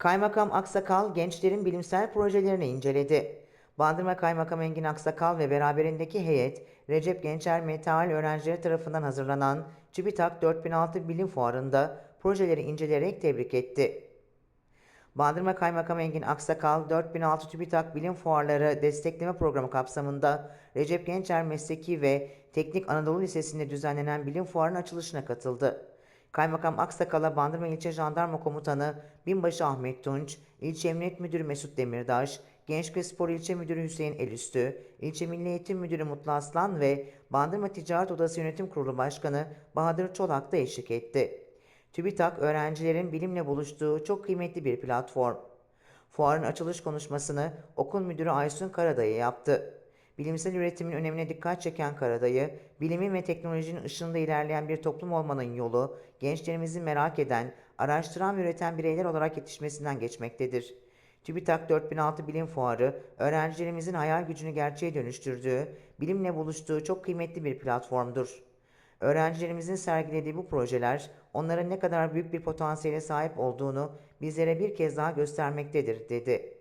Kaymakam Aksakal gençlerin bilimsel projelerini inceledi. Bandırma Kaymakam Engin Aksakal ve beraberindeki heyet, Recep Gençer Metal öğrencileri tarafından hazırlanan TÜBİTAK 4006 Bilim Fuarı'nda projeleri inceleyerek tebrik etti. Bandırma Kaymakamı Engin Aksakal, 4006 TÜBİTAK Bilim Fuarları Destekleme Programı kapsamında Recep Gençer Mesleki ve Teknik Anadolu Lisesi'nde düzenlenen bilim fuarının açılışına katıldı. Kaymakam Aksakal'a Bandırma İlçe Jandarma Komutanı Binbaşı Ahmet Tunç, İlçe Emniyet Müdürü Mesut Demirdaş, Gençlik ve Spor İlçe Müdürü Hüseyin Elüstü, İlçe Milli Eğitim Müdürü Mutlu Aslan ve Bandırma Ticaret Odası Yönetim Kurulu Başkanı Bahadır Çolak da eşlik etti. TÜBİTAK öğrencilerin bilimle buluştuğu çok kıymetli bir platform. Fuarın açılış konuşmasını okul müdürü Aysun Karadayı yaptı. Bilimsel üretimin önemine dikkat çeken Karadayı, bilimin ve teknolojinin ışığında ilerleyen bir toplum olmanın yolu, gençlerimizin merak eden, araştıran ve üreten bireyler olarak yetişmesinden geçmektedir. TÜBİTAK 4006 Bilim Fuarı, öğrencilerimizin hayal gücünü gerçeğe dönüştürdüğü, bilimle buluştuğu çok kıymetli bir platformdur. Öğrencilerimizin sergilediği bu projeler onların ne kadar büyük bir potansiyele sahip olduğunu bizlere bir kez daha göstermektedir, dedi.